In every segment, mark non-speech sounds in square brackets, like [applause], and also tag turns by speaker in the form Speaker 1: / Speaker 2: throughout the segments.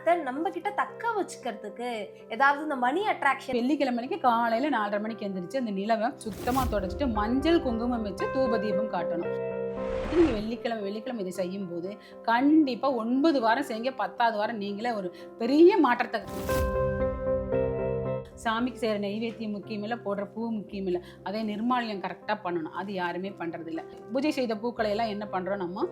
Speaker 1: பணத்தை நம்ம கிட்ட தக்க வச்சுக்கிறதுக்கு ஏதாவது இந்த மணி அட்ராக்ஷன்
Speaker 2: வெள்ளிக்கிழமைக்கு காலையில நாலரை மணிக்கு எந்திரிச்சு அந்த நிலவை சுத்தமா தொடச்சிட்டு மஞ்சள் குங்குமம் வச்சு தூப தீபம் காட்டணும். நீங்கள் வெள்ளிக்கிழமை வெள்ளிக்கிழமை இதை செய்யும் போது கண்டிப்பாக ஒன்பது வாரம் செய்யுங்க. பத்தாவது வாரம் நீங்களே ஒரு பெரிய மாற்றத்தை சாமிக்கு செய்கிற நெய்வேத்தியம் முக்கியம் இல்லை போடுற பூ முக்கியம் இல்லை. அதே நிர்மாலியம் கரெக்டாக பண்ணணும். அது யாருமே பண்ணுறதில்ல பூஜை செய்த பூக்களை எல்லாம் என்ன பண்ணுறோம் நம்ம?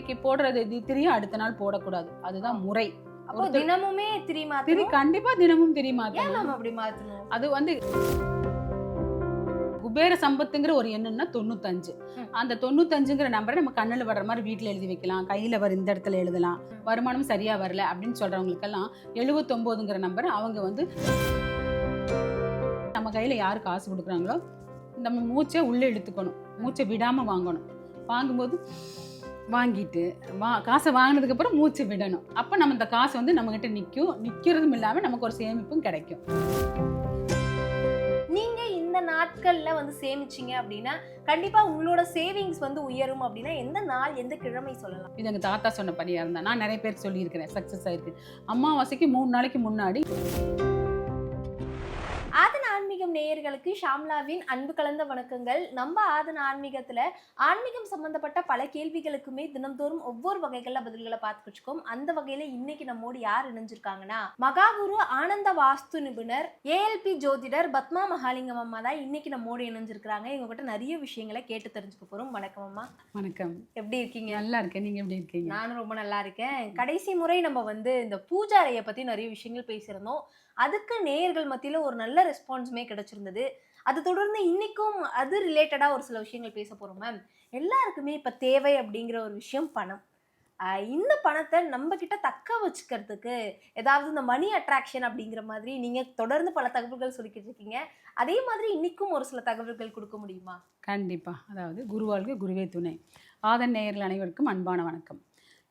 Speaker 2: இன்னைக்கு போடுறது திரியும் அடுத்த நாள் போடக்கூடாது. அதுதான் முறை.
Speaker 1: தினமுமே திரி
Speaker 2: திரி கண்டிப்பா தினமும் திரி
Speaker 1: ஏன்
Speaker 2: மாத்தணும்
Speaker 1: நம்ம அப்படி மாத்தணும்?
Speaker 2: அது வந்து குபேர சம்பத்துங்கிற ஒரு எண்ணுன்னா தொண்ணூத்தஞ்சு. அந்த தொண்ணூத்தஞ்சுங்கிற நம்பரை நம்ம கண்ணில் வர்ற மாதிரி வீட்டில் எழுதி வைக்கலாம். கையில் வர இந்த இடத்துல எழுதலாம். வருமானம் சரியா வரல அப்படின்னு சொல்றவங்களுக்கெல்லாம் எழுபத்தொம்போதுங்கிற நம்பர் அவங்க வந்து நம்ம கையில் யார் காசு கொடுக்குறாங்களோ நம்ம மூச்சை உள்ளே இழுத்துக்கணும். மூச்சை விடாம வாங்கணும். வாங்கும்போது வாங்கிட்டு வா காசை வாங்கினதுக்கு அப்புறம் மூச்சு விடணும். அப்போ நம்ம இந்த காசு வந்து நம்மகிட்ட நிற்கும் நிற்கிறதும் இல்லாமல் நமக்கு ஒரு சேமிப்பும் கிடைக்கும்.
Speaker 1: நீங்க இந்த நாட்கள்ல வந்து சேமிச்சீங்க அப்படின்னா கண்டிப்பா உங்களோட சேவிங்ஸ் வந்து உயரும் அப்படின்னா எந்த நாள் எந்த கிழமை சொல்லலாம்?
Speaker 2: இது எங்கள் தாத்தா சொன்ன படியாக இருந்தா நான் நிறைய பேர் சொல்லியிருக்கிறேன் சக்ஸஸ் ஆயிருக்கு அமாவாசைக்கு மூணு நாளைக்கு முன்னாடி
Speaker 1: ஆன்மீகம் நேயர்களுக்கு ஷாம்லாவின் அன்பு கலந்த வணக்கங்கள். நம்ம ஆதன ஆன்மீகத்துல ஆன்மீகம் சம்பந்தப்பட்ட பல கேள்விகளுக்குமே தினம்தோறும் ஒவ்வொரு வகைகள்ல பதில்களை பார்த்துக்கிட்டு அந்த வகையில இன்னைக்கு நம்மோடு யார் இணைஞ்சிருக்காங்கன்னா மகாகுரு ஆனந்த வாஸ்து நிபுணர் ஏஎல்பி ஜோதிடர் பத்மா மகாலிங்கம் அம்மா தான் இன்னைக்கு நம்மோடு இணைஞ்சிருக்கிறாங்க. இவங்க கிட்ட நிறைய விஷயங்களை கேட்டு தெரிஞ்சுக்க போறோம். வணக்கம் அம்மா.
Speaker 2: வணக்கம்.
Speaker 1: எப்படி இருக்கீங்க?
Speaker 2: நல்லா இருக்கேன். நீங்கள் எப்படி இருக்கீங்க?
Speaker 1: நானும் ரொம்ப நல்லா இருக்கேன். கடைசி முறை நம்ம வந்து இந்த பூஜாரையை பத்தி நிறைய விஷயங்கள் பேசியிருந்தோம். அதுக்கு நேயர்கள் மத்தியில ஒரு நல்ல ரெஸ்பான்ஸுமே கிடைச்சிருந்தது. அது தொடர்ந்து இன்னைக்கும் அது ரிலேட்டடாக ஒரு சில விஷயங்கள் பேச போகிறோம் மேம் எல்லாருக்குமே இப்போ தேவை அப்படிங்கிற ஒரு விஷயம் பணம். இந்த பணத்தை நம்ம கிட்ட தக்க வச்சுக்கிறதுக்கு ஏதாவது இந்த மணி அட்ராக்ஷன் அப்படிங்கிற மாதிரி நீங்க தொடர்ந்து பல தகவல்கள் சொல்லிக்கிட்டு இருக்கீங்க. அதே மாதிரி இன்னைக்கும் ஒரு சில தகவல்கள் கொடுக்க முடியுமா?
Speaker 2: கண்டிப்பா. அதாவது குருவாழ்க குருவே துணை. ஆதன் நேயர்கள் அனைவருக்கும் அன்பான வணக்கம்.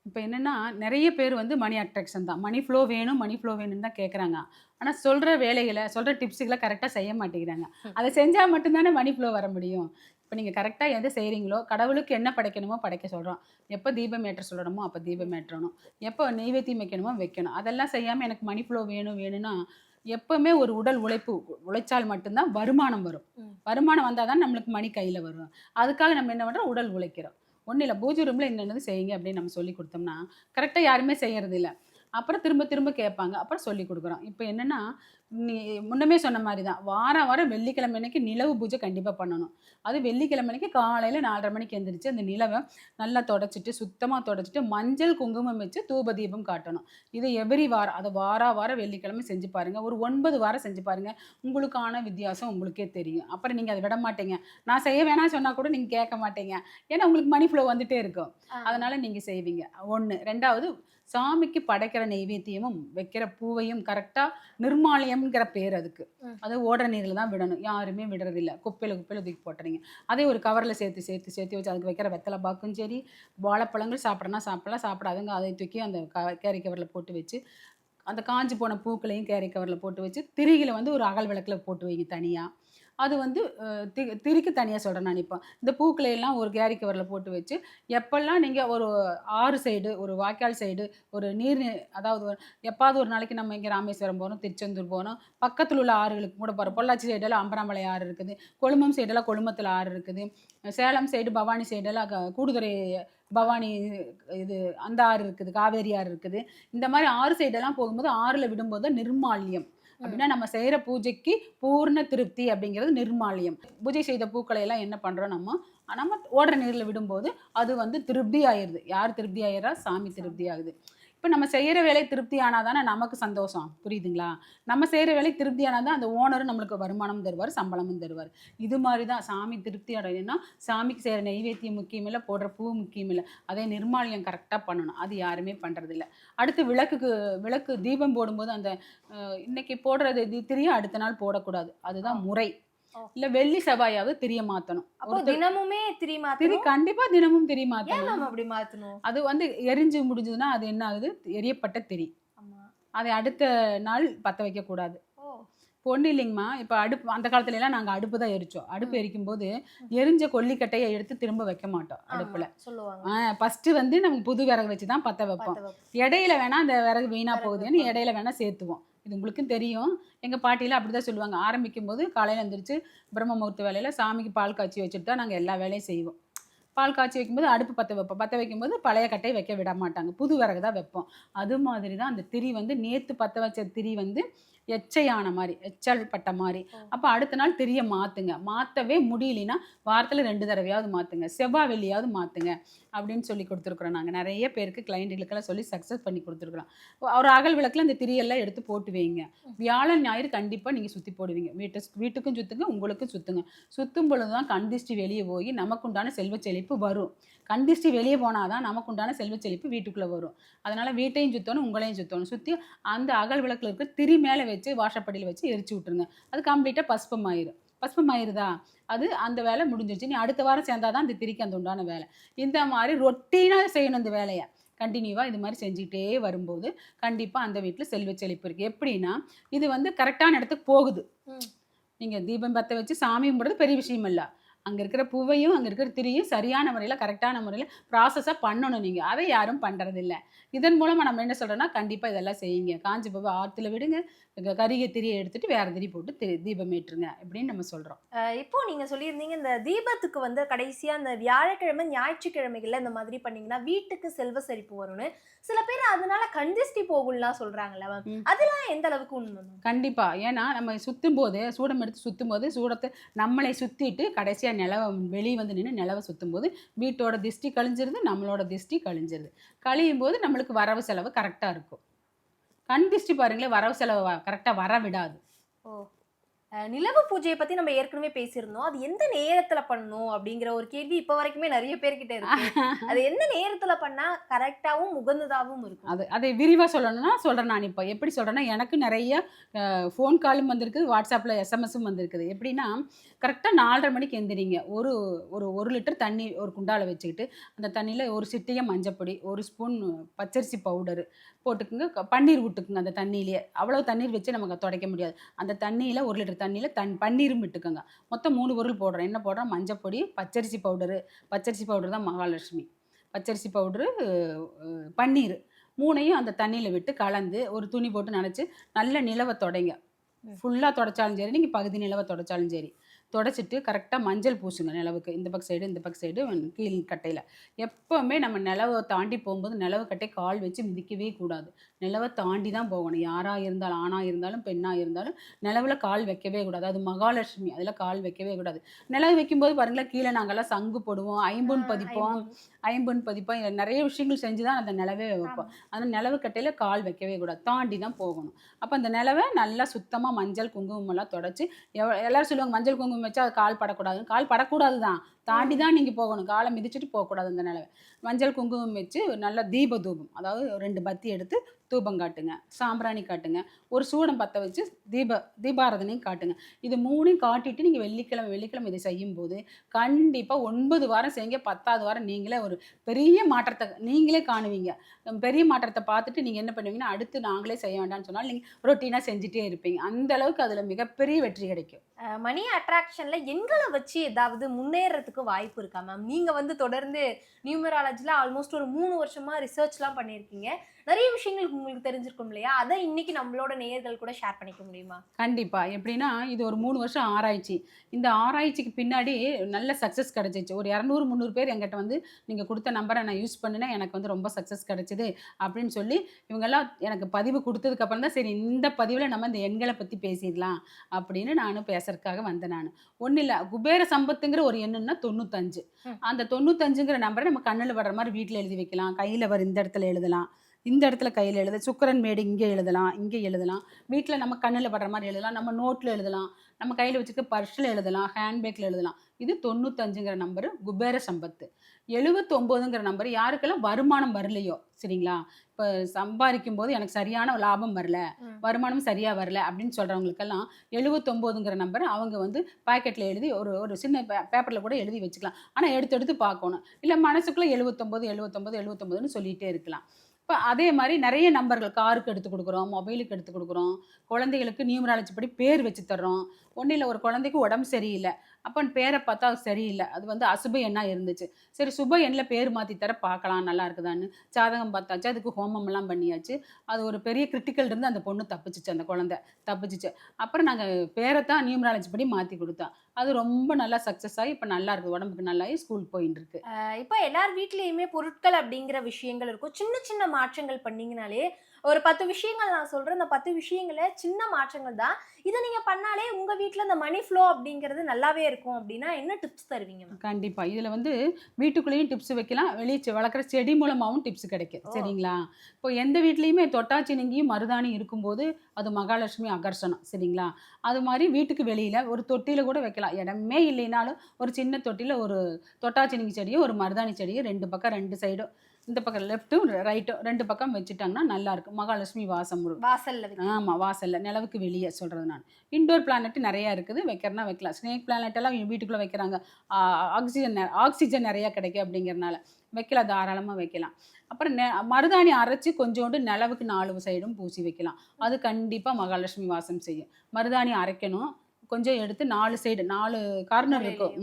Speaker 2: இப்போ என்னென்னா நிறைய பேர் வந்து மணி அட்ராக்ஷன் தான். மணி ஃப்ளோ வேணும் மணி ஃப்ளோ வேணும்னு தான் கேட்குறாங்க ஆனால் சொல்கிற வேலைகளை சொல்கிற டிப்ஸுகளை கரெக்டாக செய்ய மாட்டேங்கிறாங்க. அதை செஞ்சால் மட்டும்தானே மணி ஃப்ளோ வர முடியும். இப்போ நீங்கள் கரெக்டாக எதை செய்கிறீங்களோ கடவுளுக்கு என்ன படைக்கணுமோ படைக்க சொல்கிறோம் எப்போ தீபம் ஏற்ற சொல்லணுமோ அப்போ தீபம் ஏற்றணும். எப்போ நெய்வேத்தியம் வைக்கணுமோ வைக்கணும். அதெல்லாம் செய்யாமல் எனக்கு மணி ஃப்ளோ வேணும் வேணும்னா எப்பவுமே ஒரு உடல் உழைப்பு உழைச்சால் மட்டும்தான் வருமானம் வரும். வருமானம் வந்தால் தான் நம்மளுக்கு மணி கையில் வரும். அதுக்காக நம்ம என்ன பண்ணுறோம் உடல் உழைக்கிறோம். ஒன்றும் இல்லை பூஜை ரூமில் என்னென்னது செய்யுங்க அப்படின்னு நம்ம சொல்லி கொடுத்தோம்னா கரெக்டாக யாருமே செய்யறது இல்லை அப்புறம் திரும்ப திரும்ப கேட்பாங்க. அப்புறம் சொல்லி கொடுக்குறோம். இப்போ என்னென்னா நீ முன்னமே சொன்ன மாதிரி தான் வாரம் வாரம் வெள்ளிக்கிழமை அன்னைக்கு நிலவு பூஜை கண்டிப்பாக பண்ணணும். அது வெள்ளிக்கிழமை அன்னைக்கு காலையில் நாலரை மணிக்கு எந்திரிச்சு அந்த நிலவை நல்லா தொடச்சிட்டு சுத்தமாக தொடச்சிட்டு மஞ்சள் குங்குமம் வச்சு தூப தீபம் காட்டணும். இது எவ்ரி வாரம் அதை வார வாரம் வெள்ளிக்கிழமை செஞ்சு பாருங்கள் ஒரு ஒன்பது வாரம் செஞ்சு பாருங்கள் உங்களுக்கான வித்தியாசம் உங்களுக்கே தெரியும். அப்புறம் நீங்கள் அதை விட மாட்டீங்க. நான் செய்ய வேணாம் சொன்னால் கூட நீங்கள் கேட்க மாட்டீங்க. ஏன்னா உங்களுக்கு மணி ஃப்ளோ வந்துட்டே இருக்கும். அதனால நீங்க செய்வீங்க. ஒன்று ரெண்டாவது சாமிக்கு படைக்கிற நெய்வேத்தியமும் வைக்கிற பூவையும் கரெக்டா நிர்மாலயம்ங்கிற பேர் அதுக்கு. அது ஓடுற நீரில் தான் விடணும். யாருமே விடுறதில்ல. குப்பையில குப்பையில தூக்கி போட்டுறீங்க. அதே ஒரு கவர்ல சேர்த்து சேர்த்து சேர்த்து வச்சு அதுக்கு வைக்கிற வெத்தலை பாக்கும் சரி வாழைப்பழங்கள் சாப்பிடனா சாப்பிடலாம். சாப்பிடாதுங்க அதை தூக்கி அந்த க கேரி கவரில் போட்டு வச்சு அந்த காஞ்சு போன பூக்களையும் கேரி கவரில் போட்டு வச்சு திரிகளை வந்து ஒரு அகல் விளக்கில் போட்டு வைங்க தனியாக அது வந்து தி திரிக்கு தனியாக சொல்கிறேன் நான் இப்போ. இந்த பூக்களை எல்லாம் ஒரு கேரி கவரில் போட்டு வச்சு எப்பெல்லாம் நீங்கள் ஒரு ஆறு சைடு ஒரு வாய்க்கால் சைடு ஒரு நீர் அதாவது ஒரு எப்பாவது ஒரு நாளைக்கு நம்ம இங்கே ராமேஸ்வரம் போகிறோம் திருச்செந்தூர் போகிறோம் பக்கத்தில் உள்ள ஆறுகளுக்கு கூட போகிறோம் பொள்ளாச்சி சைடெல்லாம் அம்பராமலை ஆறு இருக்குது. கொழுமம் சைடெல்லாம் கொழுமத்தில் ஆறு இருக்குது. சேலம் சைடு பவானி சைடெல்லாம் க- கூடுதுறை பவானி இது அந்த ஆறு இருக்குது. காவேரி ஆறு இருக்குது. இந்த மாதிரி ஆறு சைடெல்லாம் போகும்போது ஆறில் விடும்போது நிர்மால்யம். அப்படின்னா நம்ம செய்கிற பூஜைக்கு பூர்ண திருப்தி அப்படிங்கிறது நிர்மாலியம். பூஜை செய்த பூக்களை எல்லாம் என்ன பண்ணுறோம் நம்ம? நம்ம ஓடுற நீரில் விடும்போது அது வந்து திருப்தி ஆயிடுது. யார் திருப்தி ஆயிடுறா? சாமி திருப்தி ஆகுது. இப்போ நம்ம செய்கிற வேலை திருப்தி ஆனால் தானே நமக்கு சந்தோஷம். புரியுதுங்களா? நம்ம செய்கிற வேலை திருப்தி ஆனால் தான் அந்த ஓனரும் நம்மளுக்கு வருமானம் தருவார் சம்பளமும் தருவார். இது மாதிரி தான் சாமி திருப்தி அடையணும்னா சாமிக்கு செய்கிற நெய்வேத்தியம் முக்கியம் இல்லை போடுற பூ முக்கியம் இல்லை அதே நிர்மாலியம் கரெக்டாக பண்ணணும். அது யாருமே பண்ணுறதில்ல அடுத்து விளக்குக்கு விளக்கு தீபம் போடும்போது அந்த இன்னைக்கு போடுறது திரியும் அடுத்த நாள் போடக்கூடாது. அதுதான் முறை. இல்லை வெள்ளி செவ்வாயாவது திரிய மாற்றணும்
Speaker 1: அப்போ தினமுமே திரி
Speaker 2: திரி
Speaker 1: மாத்தணும்
Speaker 2: கண்டிப்பாக தினமும் திரி
Speaker 1: மேம் அப்படி மாத்தணும்?
Speaker 2: அது வந்து எரிஞ்சு முடிஞ்சதுன்னா அது என்ன ஆகுது? எரியப்பட்ட திரி. அதை அடுத்த நாள் பற்ற வைக்கக்கூடாது பொண்ணு இல்லைங்கம்மா. இப்போ அடுப்பு அந்த காலத்துல எல்லாம் நாங்கள் அடுப்பு தான் எரிச்சோம். அடுப்பு எரிக்கும் போது எரிஞ்ச கொல்லிக்கட்டையை எடுத்து திரும்ப வைக்க மாட்டோம் அடுப்பில். ஃபஸ்ட்டு வந்து நம்ம புது விறகு வச்சு தான் பற்ற வைப்போம்.
Speaker 1: பத்த வைப்போம்.
Speaker 2: இடையில வேணா அந்த விறகு வீணா போகுதுன்னு. இடையில வேணா சேர்த்துவோம். இது உங்களுக்கும் தெரியும். எங்கள் பாட்டியில் அப்படி தான் சொல்லுவாங்க. ஆரம்பிக்கும் போது காலையில் எழுந்திரிச்சு பிரம்ம முகூர்த்த வேலையில் சாமிக்கு பால் காய்ச்சி வச்சுட்டு தான் நாங்கள் எல்லா வேலையும் செய்வோம். பால் காய்ச்சி வைக்கும்போது அடுப்பு பற்ற வைப்போம். பற்ற வைக்கும்போது பழைய கட்டையை வைக்க விட மாட்டாங்க. புது விறகு தான் வைப்போம். அது மாதிரி தான் அந்த திரி வந்து நேற்று பற்ற வச்ச திரி வந்து எச்சையான மாதிரி எச்சல் பட்ட மாதிரி. அப்போ அடுத்த நாள் திரியை மாற்றுங்க மாற்றவே முடியலனா வாரத்தில் ரெண்டு தடவையாவது மாற்றுங்க செவ்வாய் வெள்ளியாவது மாற்றுங்க அப்படின்னு சொல்லி கொடுத்துருக்குறோம் நாங்கள் நிறைய பேருக்கு கிளைண்ட்டுகளுக்கெல்லாம் சொல்லி சக்ஸஸ் பண்ணி கொடுத்துருக்குறோம். ஒரு அகல் விளக்கில் அந்த திரியெல்லாம் எடுத்து போட்டு வைங்க. வியாழன் ஞாயிறு கண்டிப்பாக நீங்கள் சுற்றி போடுவீங்க. வீட்டு வீட்டுக்கும் சுற்றுங்க உங்களுக்கும் சுற்றுங்க சுற்றும் பொழுது தான் கண்டிஷ்டி வெளியே போய் நமக்குண்டான செல்வ செழிப்பு வரும். கண்டிஷ்டி வெளியே போனால் தான் நமக்குண்டான செல்வ செழிப்பு வீட்டுக்குள்ளே வரும். அதனால் வீட்டையும் சுற்றணும் உங்களையும் சுற்றணும் சுற்றி அந்த அகல் விளக்கில் இருக்க திரி மேலே வச்சு வாசப்படியில் வச்சு எரிச்சு விட்ருங்க அது கம்ப்ளீட்டாக பஸ்பம் ஆயிரும் பஸ்பம் ஆயிருதா அது அந்த வேலை முடிஞ்சிருச்சு. நீ அடுத்த வாரம் சேர்ந்தாதான் அந்த திரிக்கு அந்த உண்டான வேலை. இந்த மாதிரி ரொட்டீனாக செய்யணும் இந்த வேலையை. கண்டினியூவாக இது மாதிரி செஞ்சுக்கிட்டே வரும்போது கண்டிப்பாக அந்த வீட்டில் செல்வ செழிப்பு இருக்குது எப்படின்னா இது வந்து கரெக்டான இடத்துக்கு போகுது. நீங்கள் தீபம் பற்ற வச்சு சாமி கும்பிட்றது பெரிய விஷயம் இல்லை அங்கே இருக்கிற பூவையும் அங்கே இருக்கிற திரியும் சரியான முறையில் கரெக்டான முறையில் ப்ராசஸாக பண்ணணும் நீங்கள் அதை யாரும் பண்ணுறதில்ல இதன் மூலமாக நம்ம என்ன சொல்கிறோன்னா கண்டிப்பாக இதெல்லாம் செய்யுங்க. காஞ்சி பூவை ஆற்றுல விடுங்க. இங்க கரிகை திரியை எடுத்துட்டு வேறு திரி போட்டு தி- தீபம் ஏற்றுங்க அப்படின்னு நம்ம சொல்கிறோம்
Speaker 1: இப்போ நீங்க சொல்லியிருந்தீங்க இந்த தீபத்துக்கு வந்து கடைசியா இந்த வியாழக்கிழமை ஞாயிற்றுக்கிழமைகள்ல இந்த மாதிரி பண்ணீங்கன்னா வீட்டுக்கு செல்வ செழிப்பு வரும்னு சில பேர் அதனால கஞ்சிஸ்டி போகும்லாம்
Speaker 2: ம்.
Speaker 1: அதெல்லாம் எந்த அளவுக்கு உண்மை
Speaker 2: கண்டிப்பாக ஏன்னா நம்ம சுற்றும் போது சூடம் எடுத்து சுற்றும் போது சூடத்தை நம்மளை சுற்றிட்டு கடைசியாக நிலவை வெளியே வந்து நின்று நிலவை சுற்றும் போது வீட்டோட திஷ்டி கழிஞ்சிருது நம்மளோட திஷ்டி கழிஞ்சிருது. கழியும் போது நம்மளுக்கு வரவு செலவு கரெக்டாக இருக்கும். கண் திஷ்டி பாருங்களேன் வரவு செலவு கரெக்டாக வர விடாது.
Speaker 1: ஓ. நிலவு பூஜையை பத்தி நம்ம ஏற்கனவே பேசியிருந்தோம். அது எந்த நேரத்துல பண்ணணும் அப்படிங்கிற ஒரு கேள்வி இப்ப வரைக்குமே நிறைய பேர்கிட்ட இருக்கு. [laughs] அது எந்த நேரத்துல பண்ணா கரெக்டாவும் உகந்ததாவும் இருக்கும்?
Speaker 2: அது அதை விரிவாக சொல்லணும்னா சொல்கிறேன் நான் இப்போ. எப்படி சொல்கிறேன்னா எனக்கு நிறைய ஃபோன் காலும் வந்திருக்குது வாட்ஸ்அப்பில் எஸ்எம்எஸும் வந்திருக்குது. எப்படின்னா கரெக்டாக நாலரை மணிக்கு எந்திரிங்க. ஒரு ஒரு ஒரு லிட்டர் தண்ணி ஒரு குண்டால வச்சுக்கிட்டு அந்த தண்ணியில் ஒரு சிட்டிகை மஞ்சப்பொடி ஒரு ஸ்பூன் பச்சரிசி பவுடரு போட்டுக்குங்க. பன்னீர் விட்டுக்குங்க அந்த தண்ணியிலேயே. அவ்வளோ தண்ணீர் வச்சு நமக்கு துடைக்க முடியாது. அந்த தண்ணியில் ஒரு லிட்டர் தண்ணியில் தன் பன்னீரும் விட்டுக்கோங்க. மொத்தம் மூணு பொருள் போடுறோம். என்ன போடுறோம்? மஞ்சப்பொடி பச்சரிசி பவுடரு. பச்சரிசி பவுடர் தான் மகாலட்சுமி. பச்சரிசி பவுடரு பன்னீர். மூணையும் அந்த தண்ணியில் விட்டு கலந்து ஒரு துணி போட்டு நனைச்சு நல்ல நிலவை தொடைங்க. ஃபுல்லாக தொடச்சாலும் சரி நீங்கள் பகுதி நிலவை தொடச்சாலும் சரி. தொடச்சிட்டு கரெக்டாக மஞ்சள் பூசுங்க நிலவுக்கு. இந்த பக்கம் சைடு இந்த பக்கம் சைடு கீழ் கட்டையில். எப்போவுமே நம்ம நிலவை தாண்டி போகும்போது நிலவு கட்டை கால் வச்சு மிதிக்கவே கூடாது. நிலவை தாண்டி தான் போகணும். யாராக இருந்தாலும் ஆணாக இருந்தாலும் பெண்ணாக இருந்தாலும் நிலவில் கால் வைக்கவே கூடாது. அது மகாலட்சுமி அதில் கால் வைக்கவே கூடாது. நிலவு வைக்கும்போது பாருங்களேன் கீழே நாங்கள்லாம் சங்கு போடுவோம் ஐம்பொன் பதிப்போம் ஐம்பொன். பதிப்போம். நிறைய விஷயங்கள் செஞ்சு தான் அந்த நிலவே வைப்போம். அந்த நிலவு கட்டையில் கால் வைக்கவே கூடாது. தாண்டி தான் போகணும். அப்போ அந்த நிலவை நல்லா சுத்தமாக மஞ்சள் குங்குமம் எல்லாம் தொடச்சி எவ எல்லாரும் சொல்லுவாங்க மஞ்சள் குங்குமம் வச்சு அது கால் படக்கூடாது. கால் படக்கூடாது தான் தாண்டி தான் நீங்கள் போகணும். காலை மிதிச்சிட்டு போகக்கூடாது அந்த நிலவை மஞ்சள் குங்குமம் வச்சு நல்ல தீப தூபம் அதாவது ரெண்டு பத்தி எடுத்து தூபம் காட்டுங்க சாம்பிராணி காட்டுங்க ஒரு சூடம் பற்ற வச்சு தீப தீபாரதனையும் காட்டுங்க. இது மூணையும் காட்டிட்டு நீங்கள் வெள்ளிக்கிழமை வெள்ளிக்கிழமை இதை செய்யும்போது கண்டிப்பாக ஒன்பது வாரம் செய்யுங்க பத்தாவது வாரம் நீங்களே ஒரு பெரிய மாற்றத்தை நீங்களே காணுவீங்க. பெரிய மாற்றத்தை பார்த்துட்டு நீங்கள் என்ன பண்ணுவீங்கன்னா அடுத்து நாங்களே செய்ய வேண்டாம்னு சொன்னால் நீங்கள் ரொட்டீனாக செஞ்சுட்டே இருப்பீங்க. அந்த அளவுக்கு அதில் மிகப்பெரிய வெற்றி கிடைக்கும்.
Speaker 1: மணி அட்ராக்ஷனில் எங்களை வச்சு ஏதாவது முன்னேறதுக்கு வாய்ப்பு இருக்கா மேம் நீங்க வந்து தொடர்ந்து நியூமராலஜில ஆல்மோஸ்ட் ஒரு மூணு வருஷமா ரிசர்ச்லாம் பண்ணியிருக்கீங்க. நிறைய விஷயங்கள் உங்களுக்கு தெரிஞ்சிருக்கும் இல்லையா? அதை இன்னைக்கு நம்மளோட நேயர்கள் கூட ஷேர் பண்ணிக்க முடியுமா?
Speaker 2: கண்டிப்பாக எப்படின்னா இது ஒரு மூணு வருஷம் ஆராய்ச்சி. இந்த ஆராய்ச்சிக்கு பின்னாடி நல்ல சக்ஸஸ் கிடச்சிச்சு. ஒரு இரநூறு முந்நூறு பேர் எங்கிட்ட வந்து நீங்கள் கொடுத்த நம்பரை நான் யூஸ் பண்ணினேன் எனக்கு வந்து ரொம்ப சக்ஸஸ் கிடச்சிது. அப்படின்னு சொல்லி இவங்கெல்லாம் எனக்கு பதிவு கொடுத்ததுக்கப்புறம் தான் சரி இந்த பதிவில் நம்ம இந்த எண்களை பற்றி பேசிடலாம். அப்படின்னு நானும் பேசுறதுக்காக வந்தேன் நான். ஒன்றும் இல்லை குபேர சம்பத்துங்கிற ஒரு எண்ணுன்னா தொண்ணூத்தஞ்சு. அந்த தொண்ணூத்தஞ்சுங்கிற நம்பரை நம்ம கண்ணில் வர்ற மாதிரி வீட்டில் எழுதி வைக்கலாம். கையில் வர இந்த இடத்துல எழுதலாம். இந்த இடத்துல கையில் எழுத சுக்கரன் மேடு இங்கே எழுதலாம் இங்கே எழுதலாம். வீட்டில் நம்ம கண்ணில் படுற மாதிரி எழுதலாம் நம்ம நோட்டில் எழுதலாம் நம்ம கையில் வச்சுக்க பர்ஸில் எழுதலாம் ஹேண்ட்பேக்கில் எழுதலாம். இது தொண்ணூத்தஞ்சுங்கிற நம்பரு குபேர சம்பத்து. எழுபத்தொம்போதுங்கிற நம்பர் யாருக்கெல்லாம் வருமானம் வரலையோ சரிங்களா? இப்போ சம்பாதிக்கும் போது எனக்கு சரியான லாபம் வரல. வருமானம் சரியாக வரல அப்படின்னு சொல்கிறவங்களுக்கெல்லாம் எழுபத்தொம்போதுங்கிற நம்பர் அவங்க வந்து பாக்கெட்டில் எழுதி ஒரு ஒரு சின்ன பேப்பரில் கூட எழுதி வச்சுக்கலாம். ஆனால் எடுத்து எடுத்து பார்க்கணும். இல்லை மனசுக்குள்ளே எழுபத்தொம்போது எழுபத்தொம்போது எழுபத்தொம்போதுன்னு சொல்லிகிட்டே இருக்கலாம். இப்போ அதே மாதிரி நிறைய நம்பர்கள் காருக்கு எடுத்து கொடுக்குறோம் மொபைலுக்கு எடுத்து கொடுக்குறோம் குழந்தைகளுக்கு நியூமராலஜி படி பேர் வச்சு தர்றோம். ஒன்றும் இல்லை ஒரு குழந்தைக்கு உடம்பு சரியில்லை. அப்போ பேரை பார்த்தா அது சரியில்லை. அது வந்து அசுப எண்ணாக இருந்துச்சு. சரி சுப எண்ணில் பேர் மாற்றி தர பார்க்கலாம் நல்லா இருக்குதான்னு. ஜாதகம் பார்த்தாச்சு அதுக்கு ஹோமம்லாம் பண்ணியாச்சு. அது ஒரு பெரிய கிரிட்டிக்கல் இருந்து அந்த பொண்ணு தப்பிச்சிச்சு அந்த குழந்தை தப்பிச்சிச்சு. அப்புறம் நாங்கள் பேரை தான் நியூமராலஜி படி மாற்றி கொடுத்தோம் அது ரொம்ப நல்லா சக்ஸஸ் ஆகி இப்போ நல்லா இருக்குது உடம்புக்கு நல்லா ஸ்கூல் போயின்னு இருக்கு.
Speaker 1: இப்போ எல்லார் வீட்லேயுமே பொருட்கள் அப்படிங்கிற விஷயங்கள் இருக்கும். சின்ன சின்ன மாற்றங்கள் பண்ணிங்கனாலே ஒரு பத்து விஷயங்கள் நான் சொல்றேன். அந்த பத்து விஷயங்கள சின்ன மாற்றங்கள் தான். இதை நீங்க பண்ணாலே உங்க வீட்ல இந்த மணி ஃப்ளோ அப்படிங்கிறது நல்லாவே இருக்கும் அப்படின்னா என்ன டிப்ஸ் தருவீங்க
Speaker 2: கண்டிப்பாக இதில் வந்து வீட்டுக்குள்ளேயும் டிப்ஸ் வைக்கலாம். வெளியே வளர்க்குற செடி மூலமாகவும் டிப்ஸ் கிடைக்கும். சரிங்களா? இப்போ எந்த வீட்லேயுமே தொட்டாச்சினிங்கியும் மருதாணி இருக்கும்போது அது மகாலட்சுமி அகர்ஷணம் சரிங்களா? அது மாதிரி வீட்டுக்கு வெளியில் ஒரு தொட்டியில் கூட வைக்கலாம். இடமே இல்லைனாலும் ஒரு சின்ன தொட்டியில் ஒரு தொட்டாச்சினிங்கி செடியும் ஒரு மருதாணி செடியும் ரெண்டு பக்கம் ரெண்டு சைடும் இந்த பக்கம் லெஃப்ட்டும் ரைட்டும் ரெண்டு பக்கம் வச்சுட்டாங்கன்னா நல்லா இருக்கும். மகாலட்சுமி வாசம்
Speaker 1: வாசல்ல
Speaker 2: ஆமாம் வாசல்ல நிலவுக்கு வெளியே சொல்கிறது நான். இண்டோர் பிளானட் நிறையா இருக்குது. வைக்கிறனா வைக்கலாம். ஸ்னேக் பிளானட் எல்லாம் வீட்டுக்குள்ளே வைக்கிறாங்க. ஆக்சிஜன் ஆக்சிஜன் நிறையா கிடைக்கும் அப்படிங்கிறனால வைக்கலாம். தாராளமாக வைக்கலாம். அப்புறம் நெ மருதாணி அரைச்சி கொஞ்சோண்டு நிலவுக்கு நாலு சைடும் பூசி வைக்கலாம். அது கண்டிப்பாக மகாலட்சுமி வாசம் செய்யும். மருதாணி அரைக்கணும். கொஞ்சம் எடுத்து நாலு சைடு நாலு கார்னர் இருக்கும்.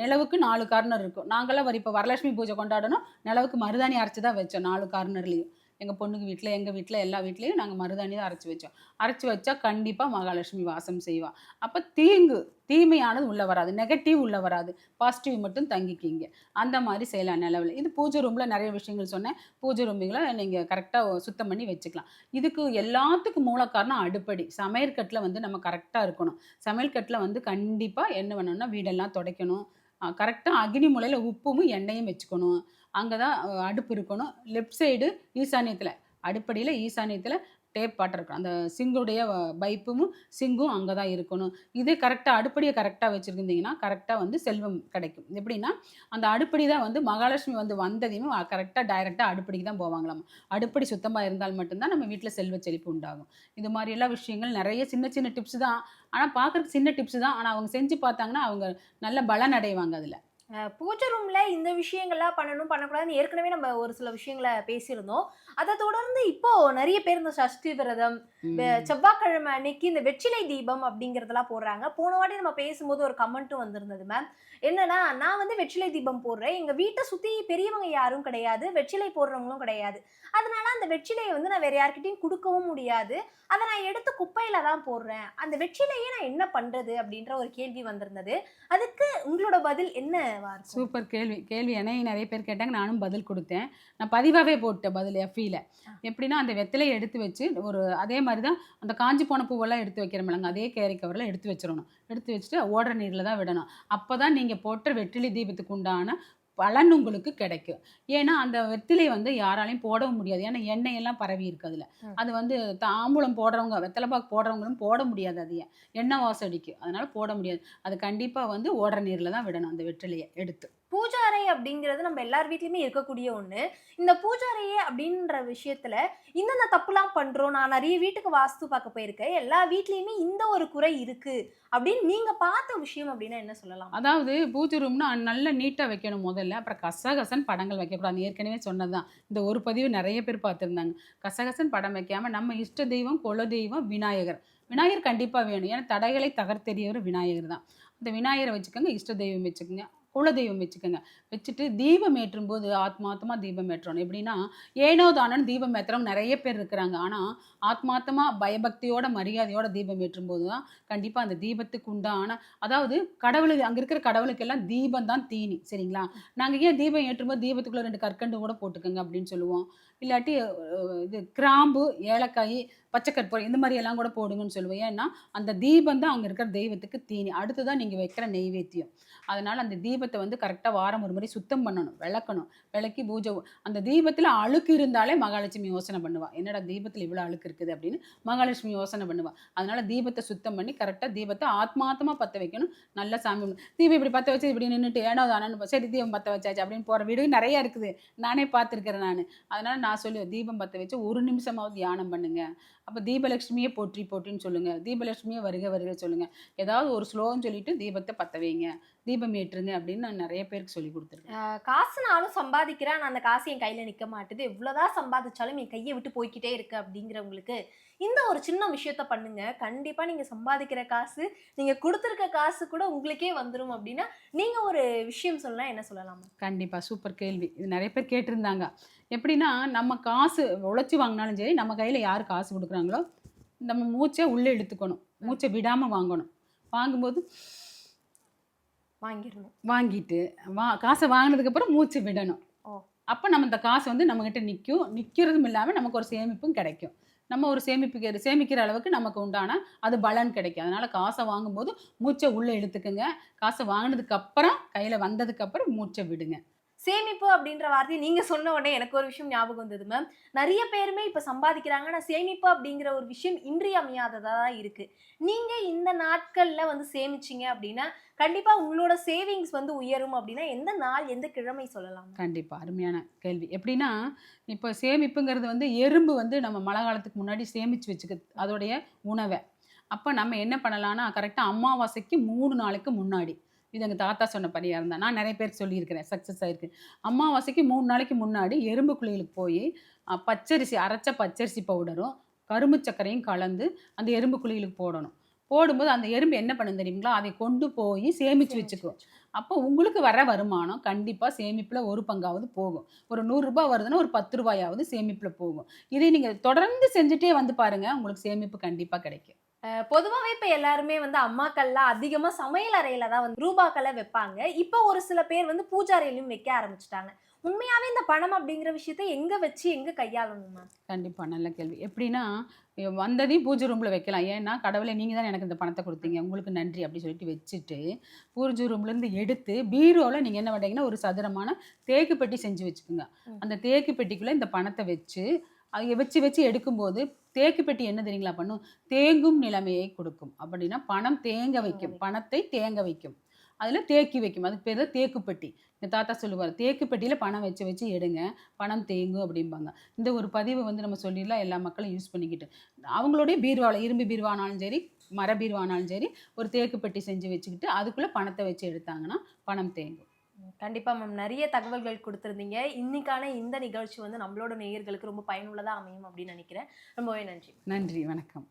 Speaker 2: நிலவுக்கு நாலு கார்னர் இருக்கும். நாங்களாம் வரி இப்போ வரலட்சுமி பூஜை கொண்டாடணும் நிலவுக்கு மருதாணி அரைச்சி தான் வச்சோம் நாலு கார்னர்லேயும் எங்கள் பொண்ணுக்கு வீட்டில் எங்கள் வீட்டில் எல்லா வீட்லேயும் நாங்கள் மருதாணி தான் அரைச்சி வச்சோம். அரைச்சி வச்சா கண்டிப்பாக மகாலட்சுமி வாசம் செய்வா. அப்போ தீங்கு தீமையானது உள்ளே வராது நெகட்டிவ் உள்ளே வராது. பாசிட்டிவ் மட்டும் தங்கிக்கிங்க. அந்த மாதிரி செய்யலாம் நிலவில். இது பூஜை ரூமில் நிறைய விஷயங்கள் சொன்னேன். பூஜை ரூமுகளை நீங்கள் கரெக்டாக சுத்தம் பண்ணி வச்சுக்கலாம். இதுக்கு எல்லாத்துக்கும் மூல காரணம் அடுப்படி. சமையற்கட்டில் வந்து நம்ம கரெக்டாக இருக்கணும். சமையல்கட்டில் வந்து கண்டிப்பாக என்ன பண்ணணும்னா வீடெல்லாம் துடைக்கணும். கரெக்டாக அக்னி முலையில் உப்பும் எண்ணெயும் வச்சுக்கணும். அங்கே தான் அடுப்பு இருக்கணும். லெஃப்ட் சைடு ஈசானியத்தில் அடுப்படியில் ஈசானியத்தில் டேப் பாட்டிருக்கணும் அந்த சிங்குடைய பைப்பும் சிங்கும் அங்கே தான் இருக்கணும். இதே கரெக்டாக அடுப்படியை கரெக்டாக வச்சுருந்தீங்கன்னா கரெக்டாக வந்து செல்வம் கிடைக்கும். எப்படின்னா அந்த அடுப்படி தான் வந்து மகாலட்சுமி வந்து வந்ததையும் கரெக்டாக டைரெக்டாக அடுப்படிக்கு தான் போவாங்களாம். அடுப்படி சுத்தமாக இருந்தால் மட்டும்தான் நம்ம வீட்டில் செல்வ செழிப்பு உண்டாகும். இது மாதிரி எல்லா விஷயங்கள் நிறைய சின்ன சின்ன டிப்ஸ் தான். ஆனால் பார்க்குறதுக்கு சின்ன டிப்ஸ் தான். ஆனால் அவங்க செஞ்சு பார்த்தாங்கன்னா அவங்க நல்ல பலன் அடைவாங்க அதில்.
Speaker 1: பூஜை ரூமில் இந்த விஷயங்கள்லாம் பண்ணணும் பண்ணக்கூடாதுன்னு ஏற்கனவே நம்ம ஒரு சில விஷயங்களை பேசியிருந்தோம். அதை தொடர்ந்து இப்போ நிறைய பேர் இந்த சஷ்டி விரதம் செவ்வாய்க்கிழமை அன்னைக்கு இந்த வெற்றிலை தீபம் அப்படிங்கறதெல்லாம் போடுறாங்க. போன வாட்டி நம்ம பேசும்போது ஒரு கமெண்ட்டும் வந்திருந்தது மேம் என்னன்னா நான் வந்து வெற்றிலை தீபம் போடுறேன். எங்க வீட்டை சுத்தி பெரியவங்க யாரும் கிடையாது. வெற்றிலை போடுறவங்களும் கிடையாது. அதனால அந்த வெற்றிலையை வந்து நான் வேற யார்கிட்டயும் கொடுக்கவும் முடியாது. அதை நான் எடுத்து குப்பையில தான் போடுறேன். அந்த வெற்றிலையை நான் என்ன பண்றது அப்படின்ற ஒரு கேள்வி வந்திருந்தது. அதுக்கு உங்களோட பதில் இருக்கும்
Speaker 2: சூப்பர் கேள்வி. கேள்வி என்னையும் நிறைய பேர் கேட்டாங்க. நானும் பதில் கொடுத்தேன். நான் பதிவாகவே போட்டேன் பதில் எஃபியில் எப்படின்னா அந்த வெத்தலையை எடுத்து வச்சு ஒரு அதே மாதிரி தான் அந்த காஞ்சி போன பூவெல்லாம் எடுத்து வைக்கிறோம்லங்க அதே கேரி கவரில் எடுத்து வச்சிடணும். எடுத்து வச்சுட்டு ஓடுற நீரில் தான் விடணும். அப்போ தான் நீங்கள் போட்ட வெற்றிலை தீபத்துக்கு உண்டான பலன் உங்களுக்கு கிடைக்கும். ஏன்னா அந்த வெத்திலை வந்து யாராலையும் போடவும் முடியாது. ஏன்னா எண்ணெய் எல்லாம் பரவி இருக்கு அதில். அது வந்து தாம்பூலம் போடுறவங்க வெத்தலைப்பாக்கு போடுறவங்களும் போட முடியாது அதையே எண்ணெய் வாசம் அடிக்கும் அதனால போட முடியாது. அது கண்டிப்பாக வந்து ஓடுற நீரில் தான் விடணும் அந்த வெற்றிலையை எடுத்து.
Speaker 1: பூஜை அறை அப்படிங்கிறது நம்ம எல்லார் வீட்லயுமே இருக்கக்கூடிய ஒன்று இந்த பூஜை அறையே அப்படின்ற விஷயத்துல இந்தந்த தப்புலாம் பண்றோம் நான் நிறைய வீட்டுக்கு வாஸ்து பார்க்க போயிருக்கேன் எல்லா வீட்லையுமே இந்த ஒரு குறை இருக்கு அப்படின்னு நீங்க பார்த்த விஷயம் அப்படின்னா என்ன சொல்லலாம்?
Speaker 2: அதாவது பூஜை ரூம்னா நல்ல நீட்டாக வைக்கணும் முதல்ல. அப்புறம் கசகசன் படங்கள் வைக்கக்கூடாது. ஏற்கனவே சொன்னதுதான். இந்த ஒரு பதிவு நிறைய பேர் பார்த்துருந்தாங்க. கசகசன் படம் வைக்காம நம்ம இஷ்ட தெய்வம் குல தெய்வம் விநாயகர். விநாயகர் கண்டிப்பாக வேணும். ஏன்னா தடைகளை தகர்த்தெறியவர் விநாயகர் தான். அந்த விநாயகரை வச்சுக்கோங்க இஷ்ட தெய்வம் வச்சுக்கோங்க. குல தெய்வம் வச்சுக்கோங்க. வச்சுட்டு தீபம் ஏற்றும் போது ஆத்மாத்தமாக தீபம் ஏற்றணும். எப்படின்னா ஏனோ தானோன்னு தீபம் ஏற்றுறவங்க நிறைய பேர் இருக்கிறாங்க. ஆனால் ஆத்மாத்தமாக பயபக்தியோட மரியாதையோட தீபம் ஏற்றும் போது தான் கண்டிப்பாக அந்த தீபத்துக்கு உண்டான அதாவது கடவுளுக்கு அங்கே இருக்கிற கடவுளுக்கெல்லாம் தீபம் தான் தீனி சரிங்களா? நாங்கள் ஏன் தீபம் ஏற்றும்போது தீபத்துக்குள்ள ரெண்டு கற்கண்டு கூட போட்டுக்கோங்க அப்படின்னு சொல்லுவோம். இல்லாட்டி இது கிராம்பு ஏலக்காய் பச்சைக்கற்பூரம் இந்த மாதிரி எல்லாம் கூட போடுங்கன்னு சொல்லுவேன் ஏன்னா அந்த தீபம் தான் அங்கே இருக்கிற தெய்வத்துக்கு தீனி. அடுத்ததான் நீங்கள் வைக்கிற நெய்வேத்தியம். அதனால் அந்த தீபத்தை வந்து கரெக்டாக வாரம் ஒரு முறை சுத்தம் பண்ணணும் விளக்கணும். விளக்கி பூஜை அந்த தீபத்தில் அழுக்கு இருந்தாலே மகாலட்சுமி யோசனை பண்ணுவாள் என்னடா தீபத்தில் இவ்வளோ அழுக்கு இருக்குது அப்படின்னு மகாலட்சுமி யோசனை பண்ணுவா. அதனால தீபத்தை சுத்தம் பண்ணி கரெக்டாக தீபத்தை ஆத்மாத்தமாக பற்ற வைக்கணும். நல்ல சாமி தீபம் இப்படி பற்ற வச்சு இப்படி நின்றுட்டு ஏனோ தானு சரி தீபம் பற்ற வச்சாச்சு அப்படின்னு போகிற வீடு நிறைய இருக்குது. நானே பார்த்துருக்கிறேன் நான். அதனால நான் சொல்லுவேன் தீபம் பற்ற வச்சு ஒரு நிமிஷமாவது தியானம் பண்ணுங்க. அப்போ தீபலட்சுமியை போற்றி போற்றின்னு சொல்லுங்கள் தீபலட்சுமியை வருக வருக சொல்லுங்கள் ஏதாவது ஒரு ஸ்லோகம் சொல்லிட்டு தீபத்தை பற்ற வைங்க. தீபம் ஏற்றுங்க அப்படின்னு நான் நிறைய பேருக்கு சொல்லி கொடுத்துருக்கேன்.
Speaker 1: காசுனாலும் காசு நானும் சம்பாதிக்கிறேன். ஆனா அந்த காசு என் கையில் நிற்க மாட்டுது. எவ்வளோதான் சம்பாதிச்சாலும் என் கையை விட்டு போய்க்கிட்டே இருக்கு அப்படிங்கிறவங்களுக்கு இந்த ஒரு சின்ன விஷயத்த பண்ணுங்க. கண்டிப்பா நீங்க சம்பாதிக்கிற காசு நீங்க கொடுத்துருக்க காசு கூட உங்களுக்கே வந்துரும் அப்படின்னா நீங்க ஒரு விஷயம் சொல்லலாம் என்ன சொல்லலாமா?
Speaker 2: கண்டிப்பாக சூப்பர் கேள்வி. இது நிறைய பேர் கேட்டிருந்தாங்க. எப்படின்னா நம்ம காசு உழைச்சி வாங்கினாலும் சரி நம்ம கையில் யார் காசு கொடுக்குறாங்களோ நம்ம மூச்சை உள்ளே இழுத்துக்கணும். மூச்சை விடாமல் வாங்கணும். வாங்கும்போது
Speaker 1: வாங்கிடணும்.
Speaker 2: வாங்கிட்டு வா காசை வாங்கினதுக்கப்புறம் மூச்சு விடணும். அப்போ நம்ம இந்த காசு வந்து நம்மக்கிட்ட நிற்கும் நிற்கிறதும் இல்லாமல் நமக்கு ஒரு சேமிப்பும் கிடைக்கும். நம்ம ஒரு சேமிப்பு சேமிக்கிற அளவுக்கு நமக்கு உண்டான அது பலன் கிடைக்கும். அதனால் காசை வாங்கும்போது மூச்சை உள்ளே இழுத்துக்குங்க. காசை வாங்கினதுக்கப்புறம் கையில் வந்ததுக்கப்புறம் மூச்சை விடுங்க.
Speaker 1: சேமிப்பு அப்படின்ற வார்த்தையை நீங்கள் சொன்ன உடனே எனக்கு ஒரு விஷயம் ஞாபகம் வந்தது மேம் நிறைய பேருமே இப்போ சம்பாதிக்கிறாங்க. ஆனால் சேமிப்பு அப்படிங்கிற ஒரு விஷயம் இன்றியமையாததாக தான் இருக்குது நீங்கள் இந்த நாட்களில் வந்து சேமிச்சீங்க அப்படின்னா கண்டிப்பாக உங்களோட சேவிங்ஸ் வந்து உயரும் அப்படின்னா எந்த நாள் எந்த கிழமை சொல்லலாம்?
Speaker 2: கண்டிப்பாக அருமையான கேள்வி. எப்படின்னா இப்போ சேமிப்புங்கிறது வந்து எறும்பு வந்து நம்ம மழை காலத்துக்கு முன்னாடி சேமித்து வச்சுக்க அதோடைய உணவை. அப்போ நம்ம என்ன பண்ணலான்னா கரெக்டாக அமாவாசைக்கு மூணு நாளைக்கு முன்னாடி. இது எங்கள் தாத்தா சொன்ன படியாக இருந்தா. நான் நிறைய பேருக்கு சொல்லியிருக்கிறேன். சக்ஸஸ் ஆயிருக்கு. அமாவாசைக்கு மூணு நாளைக்கு முன்னாடி எறும்பு குழிகளுக்கு போய் பச்சரிசி அரைச்ச பச்சரிசி பவுடரும் கரும்பு சர்க்கரையும் கலந்து அந்த எறும்பு குழிகளுக்கு போடணும். போடும்போது அந்த எறும்பு என்ன பண்ணும் தெரியுங்களா? அதை கொண்டு போய் சேமித்து வச்சுக்கும். அப்போ உங்களுக்கு வர வருமானம் கண்டிப்பாக சேமிப்பில் ஒரு பங்காவது போகும். ஒரு நூறுரூபா வருதுன்னா ஒரு பத்து ரூபாயாவது சேமிப்பில் போகும். இதை நீங்கள் தொடர்ந்து செஞ்சுட்டே வந்து பாருங்க உங்களுக்கு சேமிப்பு கண்டிப்பாக கிடைக்கும்.
Speaker 1: அஹ் பொதுவாவே இப்ப எல்லாருமே வந்து அம்மாக்கள்லாம் அதிகமா சமையல் அறையில தான் வந்து ரூபாக்களை வைப்பாங்க. இப்போ ஒரு சில பேர் வந்து பூஜாரையிலும் வைக்க ஆரம்பிச்சிட்டாங்க. உண்மையாவே இந்த பணம் அப்படிங்கிற விஷயத்தை எங்க வச்சு எங்க கையாளணும்
Speaker 2: கண்டிப்பாக நல்ல கேள்வி. எப்படின்னா வந்ததையும் பூஜை ரூமில் வைக்கலாம். ஏன்னா கடவுளை நீங்கள் தான் எனக்கு இந்த பணத்தை கொடுத்தீங்க. உங்களுக்கு நன்றி அப்படி சொல்லிட்டு வச்சுட்டு பூஜை ரூம்லேருந்து எடுத்து பீரோவில் நீங்கள் என்ன பண்ணுறீங்கன்னா ஒரு சதுரமான தேக்கு பெட்டி செஞ்சு வச்சுக்கோங்க. அந்த தேக்கு பெட்டிக்குள்ளே இந்த பணத்தை வச்சு அதை வச்சு வச்சு எடுக்கும்போது தேக்கு பெட்டி என்ன தெரியுங்களா பண்ணும்? தேங்கும் நிலைமையை கொடுக்கும். அப்படின்னா பணம் தேங்க வைக்கும். பணத்தை தேங்க வைக்கும். அதில் தேக்கி வைக்கும். அதுக்கு பேர் தான் தேக்கு பெட்டி. எங்கள் தாத்தா சொல்லுவார் தேக்கு பெட்டியில் பணம் வச்சு வச்சு எடுங்க. பணம் தேங்கும் அப்படிம்பாங்க. இந்த ஒரு பதிவை வந்து நம்ம சொல்லிடலாம் எல்லா மக்களும் யூஸ் பண்ணிக்கிட்டு. அவங்களுடைய பீர்வாவில் இரும்பு பீர்வானாலும் சரி மர பீர்வானாலும் சரி ஒரு தேக்கு பெட்டி செஞ்சு வச்சுக்கிட்டு அதுக்குள்ளே பணத்தை வச்சு எடுத்தாங்கன்னா பணம் தேங்கும்.
Speaker 1: கண்டிப்பாக மேம் நிறைய தகவல்கள் கொடுத்துருந்தீங்க. இன்னைக்கான இந்த நிகழ்ச்சி வந்து நம்மளோட நேயர்களுக்கு ரொம்ப பயனுள்ளதாக அமையும் அப்படின்னு நினைக்கிறேன். ரொம்பவே நன்றி.
Speaker 2: நன்றி. வணக்கம்.